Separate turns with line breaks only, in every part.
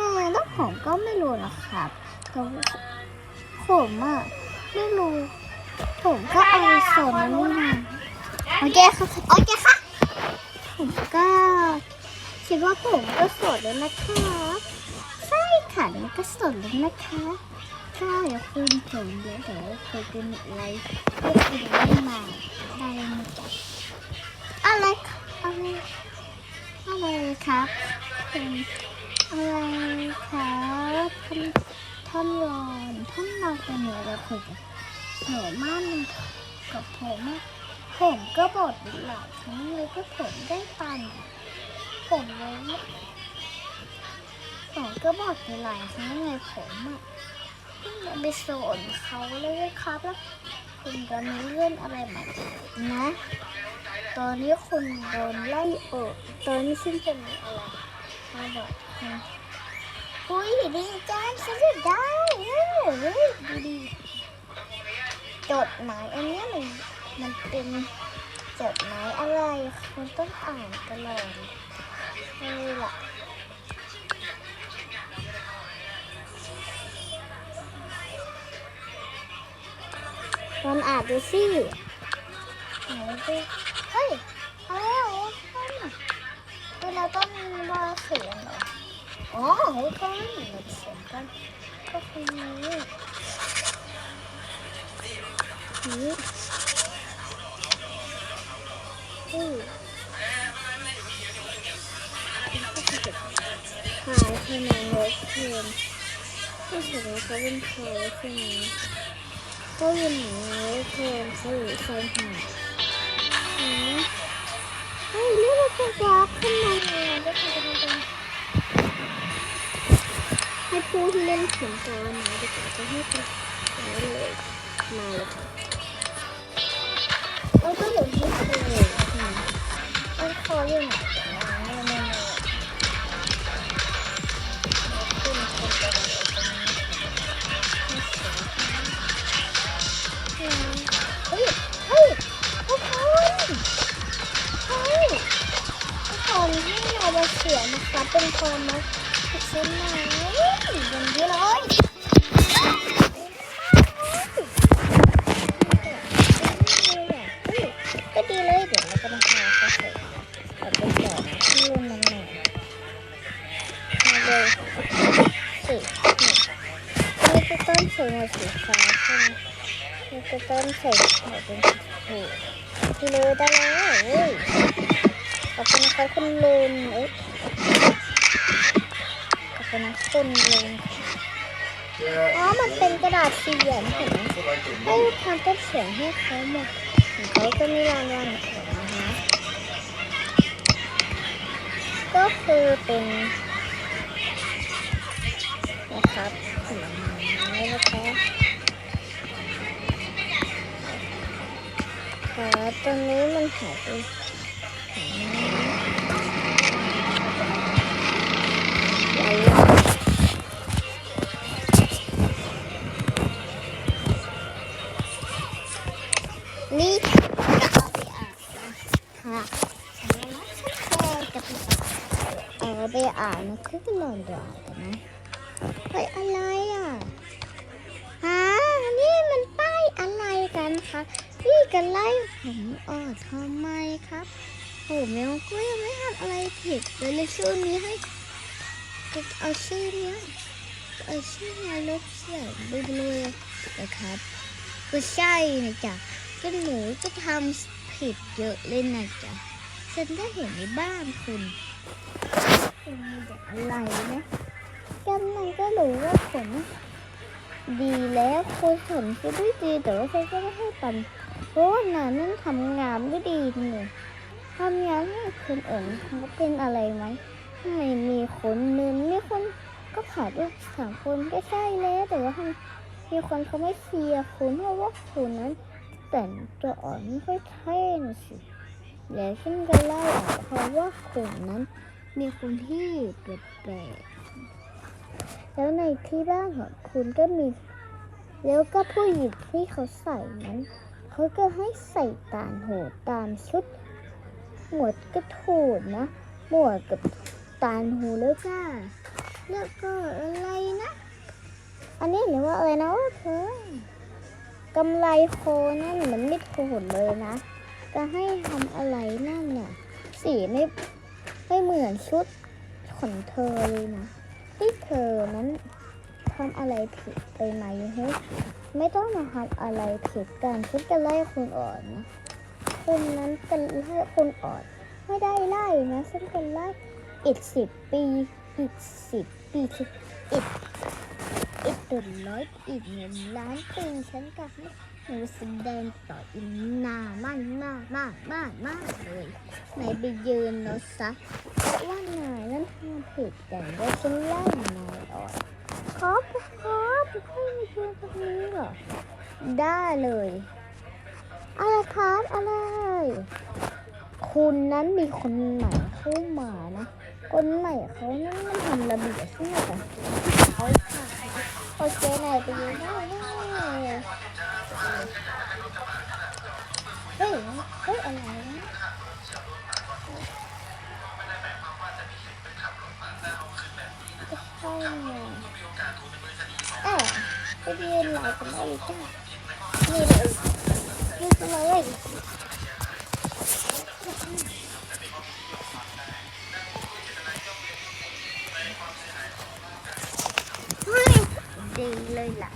ยังไงแล้วผมก็ไม่รู้นะครับแต่ว่าผมอะไม่รู้ ผมก็เอาส่วนนั้นมาโอเคค่ะโอเคค่ะ ผมก็คิดว่าผมก็สดแล้วนะคะใช่ค่ะนี่ก็สดแล้วนะคะถ้าอยากคุยผมเดี๋ยวเดี๋ยวคุยกันอะไรเพื่อคุยได้มาได้ไหมจ๊ะอะไรอะไรอะไรครับ อะไรครับท่านท่านรอนท่านรอนเป็นเหนือเราคุยกับหนูมากกับผมผมก็บอกหลายครั้งเลยก็ผมได้ปันผมเลยผมก็บอกไปหลายครั้งเลยผมอะไปสนเขาเลยครับแล้วคุณจะมีเรื่องอะไรมานะ ตอนนี้คุณโดนไล่ออกตอนนี้ซึ่งจะมีอะไร มาบอกคุณอุ้ยดีจังฉันจะได้เฮ้ยดูดีจดหมายอันนี้มันมันเป็นจดหมายอะไรคุณต้องอ่านกันเลยนี่แหละมันอ่านดูสิไหนดูเฮ้ย เราต้องมาเขียนเหรออ๋อโอ้ยก็ไม่เหมือนเขียนกัน ก็คือนี้นี่อือหายขนาดรถเทียนที่เห็นว่าเขาเป็นใครใช่ไหมก็เป็นหนูรถเทียนเขาอยู่ชายหาด จะรักขึ้นมาเลยก็คือจะเป็นให้ผู้ที่เล่นเขียนตามาดีกว่าจะให้กันมาเลยมาเลยแล้วก็อยู่ที่ทะเลค่ะมันคออยู่ไห ส่หมวกเป็นสีชมพูที่เลยได้แล้วเอ้ยขอบคุณนะคะคุณลุงเอ้ยขอบคุณนะคุณลุงอ๋อ มันเป็นกระดาษเขียนเห็นไหมให้ทำต้นเสียงให้เขาหมดเขาก็มีรางวัลของนะคะ ก็คือเป็น ตอนนี้มันหายไปไหนนี่เอาไปอ่านค่ะฉันนะฉันแค่จะไปเอาไปอ่านนคือก็นอนรอกันนะเฮ้ยอะไรอะฮะนี่มันป้ายอะไรกันคะ พี่กันไล่ผมออกทำไมครับ ผมยังก็ยังไม่ทำอะไรผิดเลยเลยชื่อนี้ให้เอาชื่อนี้เอาชื่อนี้ยลบเสียงไปเลยนะครับ ก็ใช่นะจ๊ะก็หนูก็ทำผิดเยอะเลยนะจ๊ะฉันก็เห็นในบ้านคุณคุณมีแต่อะไรนะกันมันก็รู้ว่าผมดีแล้วคุยผลก็ด้วยดีแต่ว่าเขาก็ไม่ให้ปัน พราะว่านานั่นทำงานไม่ดีเลยทำงานให้คนอื่นเขาเป็นอะไรไหมไม่มีคนนึ่งมีคนก็ขาดด้วยสามคนก็ใช่แล้วแต่ว่ามีคนเขาไม่เชียร์คุณเพราะว่าคุณนั้น แต่งตัวอ่อนไม่ค่อยเท่นสิแล้วฉันก็เล่าออกเพราะว่าคุณนั้น มีคนที่แปลกๆแล้วในที่บ้านของคุณก็มี แล้วก็ผู้หญิงที่เขาใส่นั้น เขาก็ให้ใส่ตางหูตามชุด หมวดก็ถูกนะ หมวดกับตางหูแล้วจ้าแล้วก็อะไรนะ อันนี้หรือว่าอะไรนะว่าเธอกำไรโคนั่นมันไม่ถูกเลยนะ จะให้ทำอะไรนั่นน่ะสีไม่ไม่เหมือนชุดของเธอเลยนะที่เธอนั้นทำอะไรผิดไปไหมเฮ้ ไม่ต้องมาทำอะไรผิดกันฉันจะไล่คุณอ่อนนะคุณนั้นจะไล่คุณอ่อน ไม่ได้ไล่นะฉันจะไล่อีกสิบปีอีกสิบปีอีกอีกตัวร้อยอีกเงินล้านปีฉันก็ให้หนูแสดงต่ออีกนานมากมากมากมากมากเลยไหนไปยืนแล้วซะว่านายนั้นทำผิดแต่ว่าฉันไล่นายออกครับครั บให้มายืนตรงนี้เหรอได้เลยอะไรครับอะไรคุณนั้นมีคนใหม่เข้ามานะ คนใหม่เขานั้นมันทำระเบียบใช่ไหมคะเขาค่ะโอเคนายไปยืนได้ได้เฮ้ยเฮ้ยอะไรนะ ไปเรียนหลายกันเลยจ้ะนี่เลยนี่ไปเลยเฮ้ยดีเลยล่ะ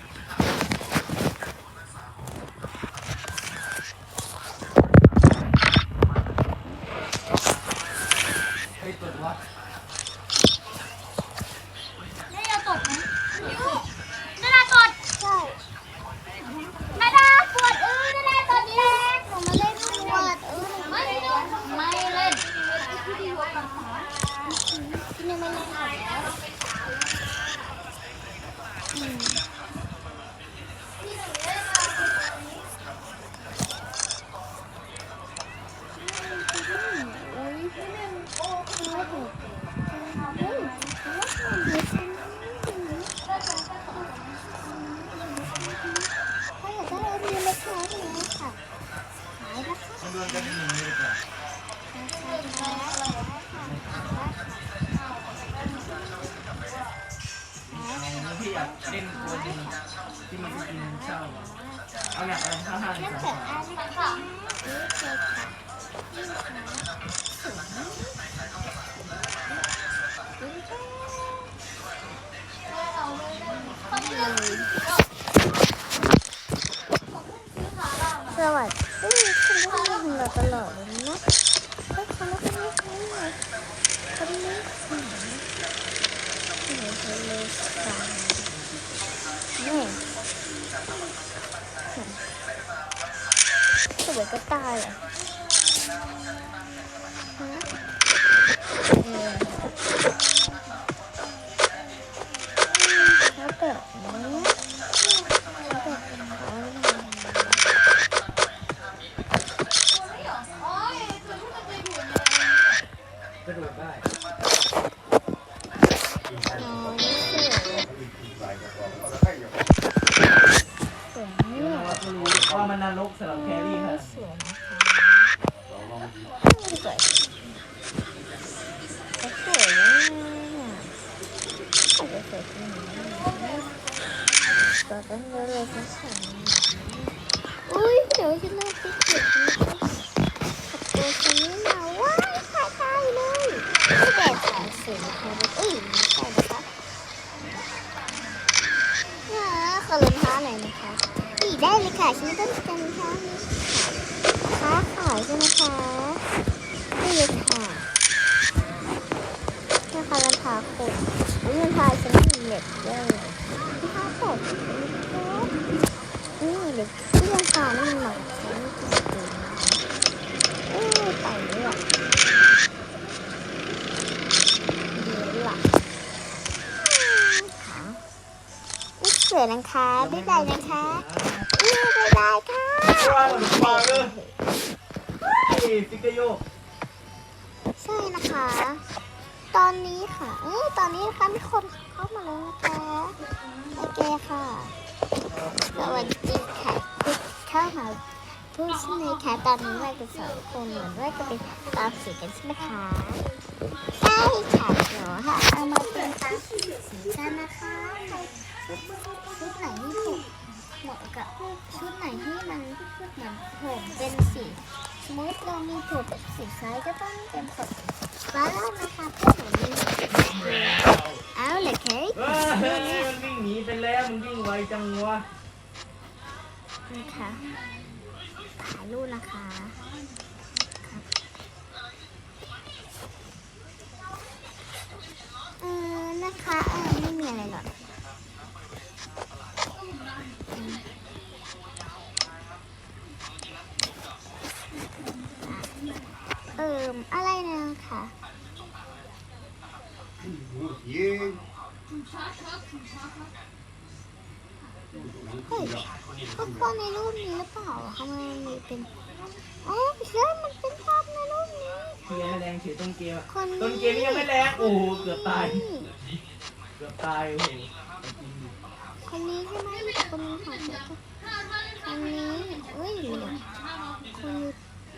พี่อยากเล่น
ตัวที่มันที่มันกินเช่าเอาอยากอาข้าวห้าง
น้ำ
ส
เกิด
อง
อันนี้ค่ะนี่เลยค่ะสวัสดีคุณผู้ชมเราตลอดเลยนะเฮ้ยคนละคนนี้คนนี้คนนี้คนนี้คนนี้คนนี้สามนี่ สวยก็ต อุ้ยใช่นะคะอ่าขอรองเท้าหน่อยนะคะอีได้เลยค่ะฉันต้องการรองเท้านี้ค่ะค้าขายใช่ไหมคะนี่เลยค่ะราคาราคาคงอุ้ยราคาฉันมีเน็ตด้วยราคาตกนะครับนี่เลยที่ราคานี่มันหนักฉันจริงๆเออไปเลยอะเดี๋ยวล่ะค่ะนี่ สวยนะคะ บ๊ายบายนะคะเออบ๊ายบายค่ะ
ว้าวหนูปลาเลยเฮ้ยฟิกเกอร์โยก
ใช่นะคะ ตอนนี้ค่ะเอ้ยตอนนี้นะคะมีคนเข้ามาแล้วนะคะโอเคค่ะ สวัสดีค่ะที่เข้ามา ผู้ใช่ไหมคะตอนนี้เราจะสอนคนเหมือนว่าจะเป็นตามสีกันใช่ไหมคะใช่ค่ะเดี๋ยวค่ะเอามาเป็นตามสีกันนะคะใครชุดไหนที่ถูกเหมาะกับชุดไหนที่มันเหมือนผมเป็นสีสมมติเรามีผมสีฟ้าก็ต้องเป็นผมฟ้านะคะเพื่อผมมีเขียวเอาเลยเคย
เฮ้ยมันวิ่งหนีไปแล้วมึงวิ่งไวจังวะ
นะคะ ถ่ายรูปนะคะเออนะคะเออไม่มีอะไรหรอกเอออะไรนะคะ
Yeah.
เฮ้ยพวกคนในรูปนี้หรือเปล่า ทำไมมันมีเป็นอ๋อใช่มันเป็นภาพในรูปนี้
เกียร์แรงเฉยต้นเกมอะ
คน
ต้นเกมนี่ยังไม่แรงโอ้โหเกือบตาย เกือบตายโอ้โห
คนนี้ใช่ไหมคนนี้ของฉันคนนี้เอ้ยเหลือคน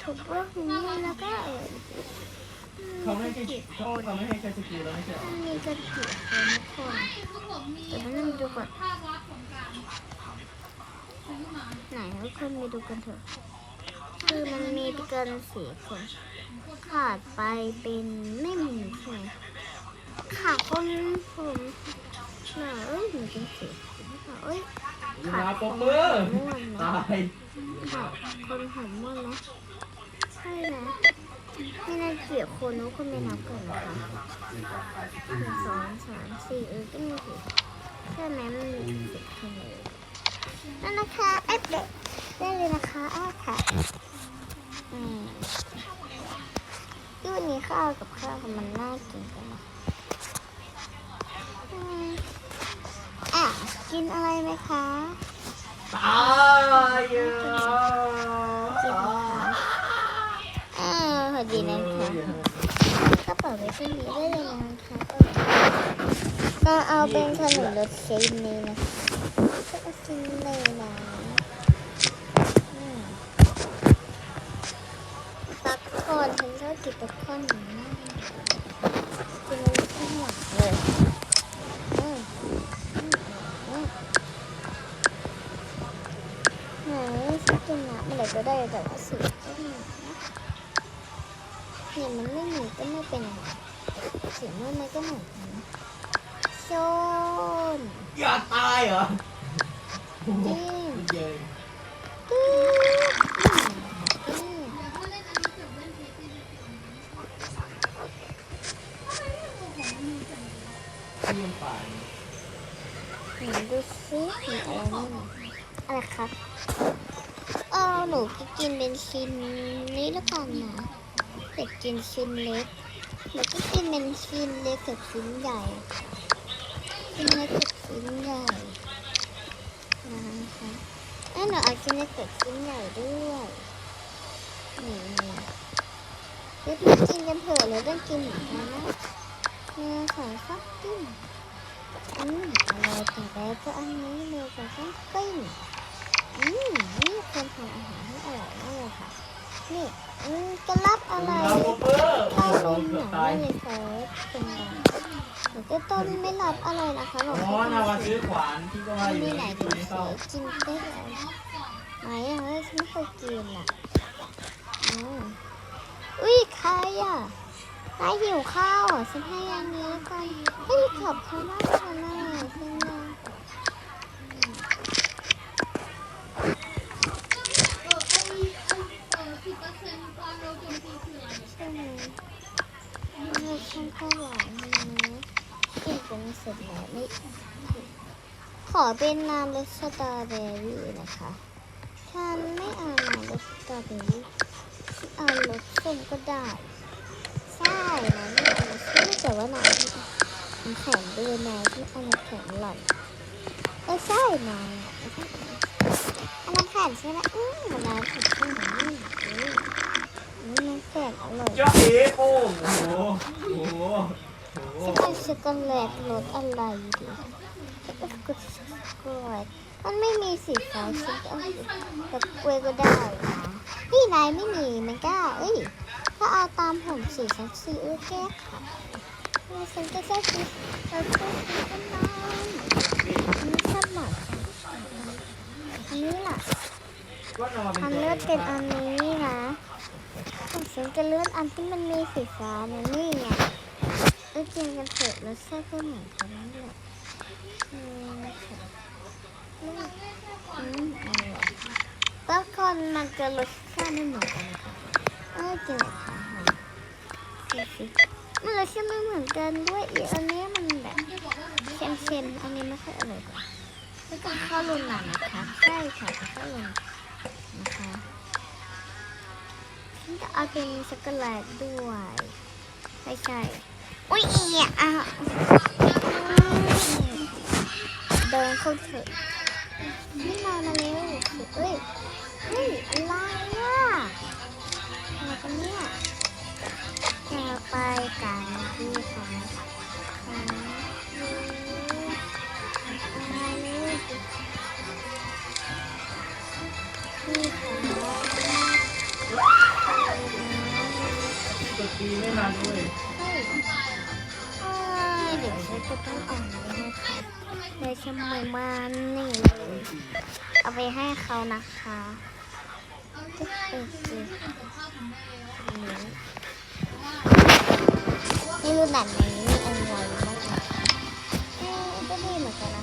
ถูกเบอร์คนนี้แล้วก็เออ
เขาไม่ให้เขาเขาไม่ให้ใช้สกิลแล้วไม่ใช่เหรอ
มันมีกันกี่คนคนเดี๋ยวมันดูก่อน ไหนทุกคนไปดูกันเถอะ คือมันมีเกินสี่คน ขาดไปเป็นไม่มีใช่ไหมขาดคนผมเน่ะเอ้ยหนูเป็นสี่คนค่ะเอ้ย
มาปมมือ
ม่วนนะ
ตาย
ขาดคนผมม่วนนะใช่นะไม่น่าเกลียดคนนู้นคนไม่นับก่อนนะคะหนึ่งสองสามสี่เออก็มีสิใช่ไหมมันมีสิบคนเลย นั่นนะคะไอ้เด็กได้เลยนะคะอ้าค่ะอืมที่วันนี้ข้าวกับข้าวมันน่ากินกันนะอืมอะกินอะไรไหมคะ
ตายเยอะ
กินไหมคะเออพอดีนะคะกระเป๋าไว้ที่นี้ได้เลยนะคะก็เอาเป็นขนมรสเชนนี้นะคะ กินเลยนะป๊อปคอร์นฉันชอบกินป๊อปคอร์นมากกินเลยข้างหลังเลยไหนฉันกินน้ำอะไรก็ได้แต่ว่าสีก็ไม่เหมือนนะเนี่ยมันไม่เหมือนก็ไม่เป็นไรสีม่วงมันก็เหมือนกันนะโซน
อย่าตายเหรอ ห
จริง
เยอะ
ตึ๊ดอืม
เยี่ยมป่าน
อืมดูซิมีอะไรบ้างอะไรครับเออหนูจะกินเป็นชิ้นนี้แล้วกันนะเด็กกินชิ้นเล็กหนูก็กินเป็นชิ้นเล็กกับชิ้นใหญ่ชิ้นเล็กกับชิ้นใหญ่ นะคะเอ้ยหนูเอาชิ้นเล็กกับชิ้นใหญ่ด้วยนี่นี่เดี๋ยวมากินกันเถอะเราต้องกินหมือนะเนื้อสองฟักกิ้งอืมเราต่อไปก็อันนี้เลยกับข้าวปิ้งอืมนี่คนทำอาหารให้อร่อยมากเลยค่ะ นี่อืมจะรับอะไร
เราปมมือโอ้
ข้าว
โห
ลม
เกื
ห
อบ
นัง
ตาย
ไม่เลยเฟิร์สเป็นไงหนูก็ต้นไม่รับอะไรนะคะหนู
อ๋อนาวาซื้อขวานที่ก็ว่าอยู่
มี
ใน
ไหน
ที่
ดู
ไม่
สิ
เข้า
กินได้ไหมไหนอะเฮ้ยฉันไม่เคยกินอะอืมอุ้ยใครอะใครหิวข้าวอะฉันให้อันนี้แล้วกันเฮ้ยขอบคุณมากค่ะน่ารักจังเลยใช่ไหม เราทำข้าวหวานนะกินเป็นเสร็จแล้วไม่ขอเป็นน้ำรสสตรอเบอรี่นะคะฉันไม่เอาน้ำรสสตรอเบอรี่เอานรสส้มก็ได้ใช่นะไม่เอานรสส้มแต่ว่าน้ำที่มันแข็งด้วยนะที่เอาน้ำแข็งหล่อนเออใช่นะอันน้ำแข็งใช่ไหมอืมนน้ำแข็งใช่ไหมอืม อืมน้ำแข็งอร่อย
เจ้าเอ๋โป้งโอ้โหโอ้โหโอ้โห
จะเอาช็อกโกแลตรสอะไรดีจะเอากดช็อกโกแลตมันไม่มีสีฟ้าฉันจะเอาแบบกล้วยก็ได้นะพี่นายไม่มีมันก็เอ้ยถ้าเอาตามผมสีฉันสีเออแก้ค่ะแล้วฉันก็จะสีเราก็สีกันน้ำอันนี้ชอบหมดอันนี้ล่ะ
ก็นอนเป็น
อัน
ตัว
เลือกเป็นอันนี้นะ ของฉันจะเลือกอันที่มันมีสีฟ้านะนี่ไงเออกินกันเถอะรสชาติก็เหมือนกันนั่นแหละอืมค่ะอืมอืมอร่อยก็คนมันจะรสชาติไม่เหมือนกันค่ะเออกินเลยค่ะมันรสชาติไม่เหมือนกันด้วยอีกอันนี้มันแบบเค็มๆอันนี้ไม่ค่อยอร่อยกว่าแล้วก็ข้าวลุนหนังนะคะใช่ค่ะข้าวลุนนะคะ ฉันจะเอาเป็นช็อกโกแลตด้วยใช่ใช่อุ้ยอีอะเดินเข้าเถอะนี่มามาเร็วเอ้ยเฮ้ยอะไรอะอะไรกันเนี่ยจะไปกันที่อ
ตัวตีไม่มาด้วย
เดี๋ยวฉันจะต้องอ่านไปให้เขาเดี๋ยมือมันนี่เลยเอาไปให้เขานะคะจะเออคือไม่รู้หนังนี้มีอะไรบ้างคะก็ดีเหมือนกันนะ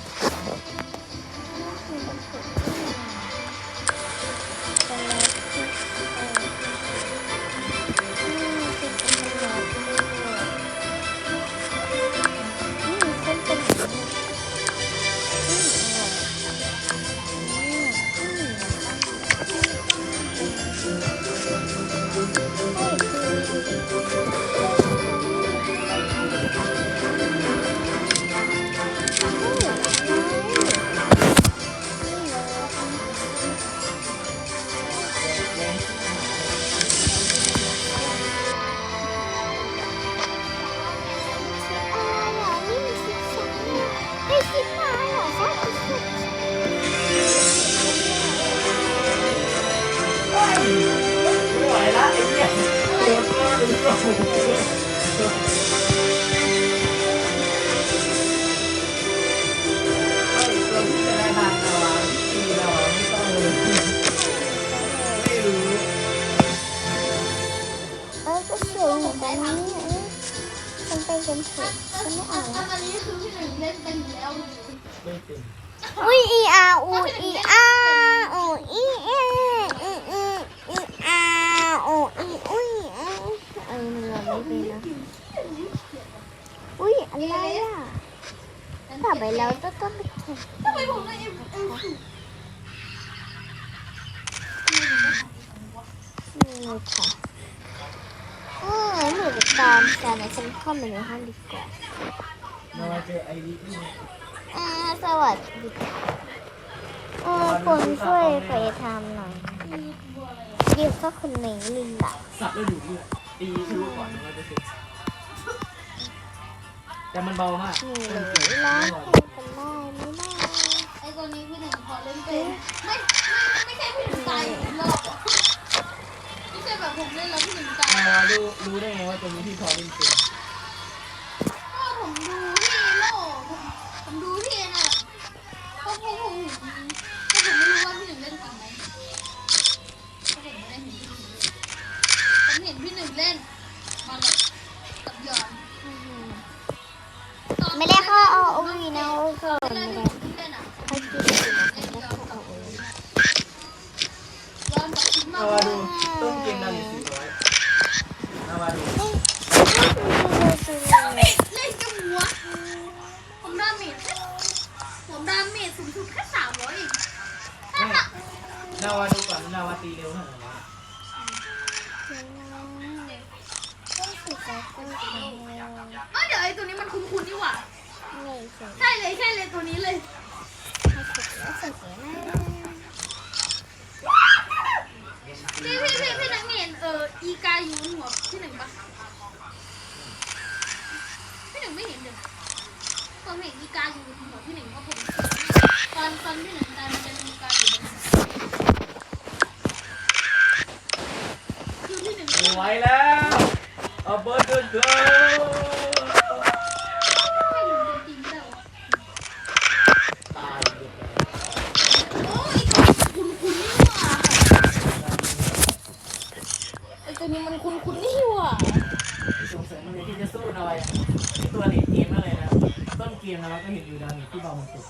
อุ้ยอะ
ไร
อะกลับไปแล้วก็ต้องไปแข่ง
ทำไมผมได้เอ็มเอ็มสูง
นี่เลยค่ะเออหนูจะตามกันนะฉันเข้ามาในห้องดีกว่านา
วาเจอไอริสนี่
อ่าสวัสดีค่ะเออคนช่วยไปทำหน่อยเดี๋ยวก็คนหนึ่งลินล่ะ
สับแล้วดูดเลือดตีทะลุก่อนมันจะเสร็จ แต่มันเบามาก
นี่เล
มัน
ย
เกี่ยว
ร้อง
ไม่
เพ
ไหว
ลงกันได้ไหมนะ
ไอ้ตัวนี้พี่หนึ่งพอเล่นเป็นไม่ไม่ไม่ใช่พี่หนึ่งตายอีกรอบอะไม่ใช่แบบผมเล่นแล้วพี่หนึ่งตาย
นาวาดูรู้ได้ไงว่าตัวนี้พี่พอเล่นเป็น
เอ้
ยเดี๋
ยวไอ้ตัวนี้
มันคุ้นๆนี่หว่าใช่เลยใช่เลยตัวนี้เลยพี่พี่พี่พี่นักเรียนเอออีกาอยู่บนหัวพี่หนึ่งปะพี่หนึ่งไม่เห็นเลยผมเห็นอีกาอยู่บนหัวพี่หนึ่งเพราะผมตอนตอนพี่หนึ่งตายมันจะมีอีกาอยู่บนหัว
ไม่ไหวแล้ว เอาเบิร์ดเกินเกิน
ไม่หนูจริงไม่ได้วะ
ตายหมดเลย
โอ้ยคุณคุณนี่หว่าไอ้ตัวนี้มันคุณคุณนี่หว่า
สงสัย มันเลยที่จะสู้น่อยตัวหลีกเกมมากเลยนะต้นเกมนะเราก็เห็นอยู่ดาวนึ่งที่เบามันสุด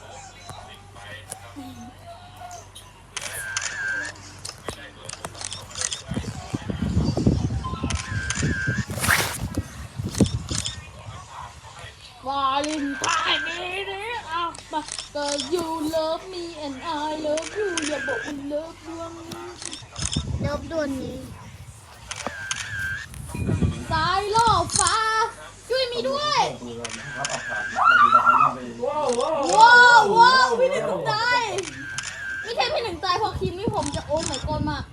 วาเลนไทน์นี้นี่อะมาก็ you love me and I love you อย่าบอกว่า love ดวงนี้
เลิฟดวนนี้
สายล่อฟ้า ช่วยมีด้วย
ว้าวว้าว
ว้าวว้าวพี่หนึ่งตายไม่ใช่พี่หนึ่งตายเพราะครีมนี่ผมจะโอ้ my god มาก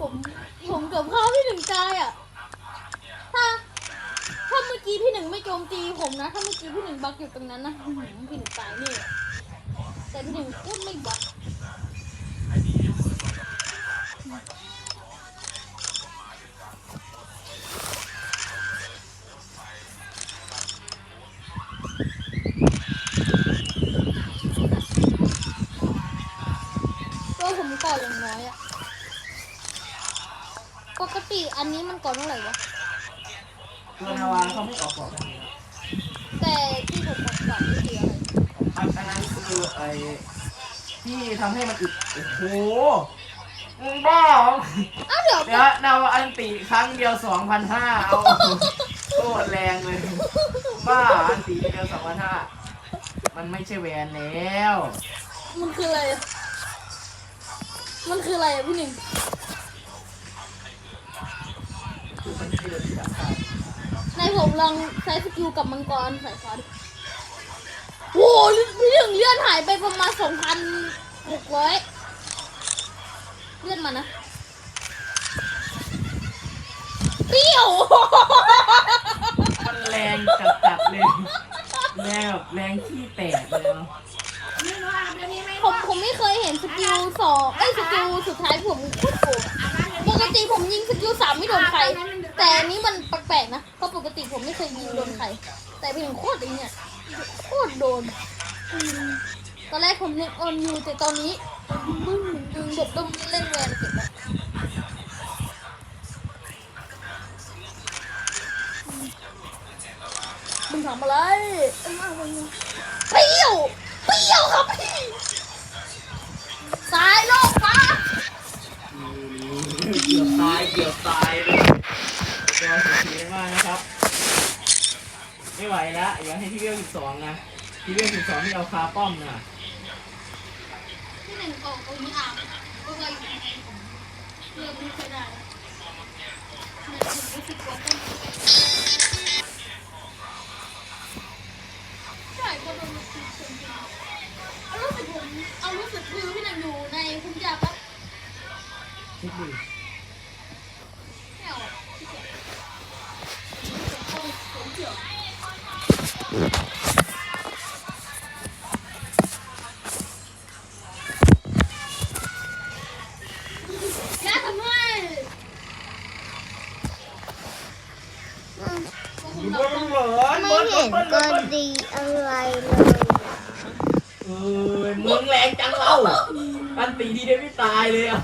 ผมผมเกือบฆ่าพี่หนึ่งตายอะถ้าถ้าเมื่อกี้พี่หนึ่งไม่โจมตีผมนะ ถ้าเมื่อกี้พี่หนึ่งบักอยู่ตรงนั้นนะอื้อหือพี่หนึ่งตายนี่แต่พี่หนึ่งพูดไม่บักก็ ก่อนเท่าไหร่วะ
ตัวนาวาเขาไม่ออกกกัน
แต่ที่ผมบอกก่อนนี่คืออะไร
อันนั้นคือไอ้ที่ทำให้มันอึดโอ้โหมึงบ้าเหรอ
อ้าวเดี๋ยว
เดี๋ยวนาวาอันติครั้งเดียวสองพันห้าเอาโคตรแรงเลยบ้าอันติเดียวสองพันห้ามันไม่ใช่แวนแล้ว
มันคืออะไร มันคืออะไรอะพี่หนึ่ง ผมลองใช้สกิลกับมังกรสายฟ้าดิโอ้โหพี่หนึ่งเลื่อนหายไปประมาณสองพันหกร้อยเลื่อนมานะเปรี้ยว
มันแรงจัดๆเลยแรงแบบแรงขี้แตกเลยเนาะ
ผมผมไม่เคยเห็นสกิลสองไอ้ยสกิลสุดท้ายผมโคตรโกงปกติผมยิงสกิลสามไม่โดนใครแต่อันนี้มันแปลกๆนะเพราะปกติ ผมไม่เคยยิงโดนใคร แต่พี่หนึ่งโคตรไอ้เนี่ยโคตรโดนอืมตอนแรกผมนึกออนอยู่แต่ตอนนี้มึงดึงแบบต้องเล่นแวนเก็บแล้วมึงทำอะไรเอ้ยเอาไปเนี่ยเปรี้ยวเปรี้ยวครับพี่สายโลกฟ้า
เกือบตายเกือบตายเลยรอสีๆมากนะครับ ไม่ไหวแล้วอยากให้ที่เวลสิบสองนะที่เวลสิบสองที่เอาคาป้อมนะ
ที่หนึ่งออกตรงนี้อะก็เลยอยู่ในผมเลือกไม่ค่อยได้เนี่ยผมรู้สึกว่าต้นาอัน
ตีทีเดียวไม่ตายเลยอะ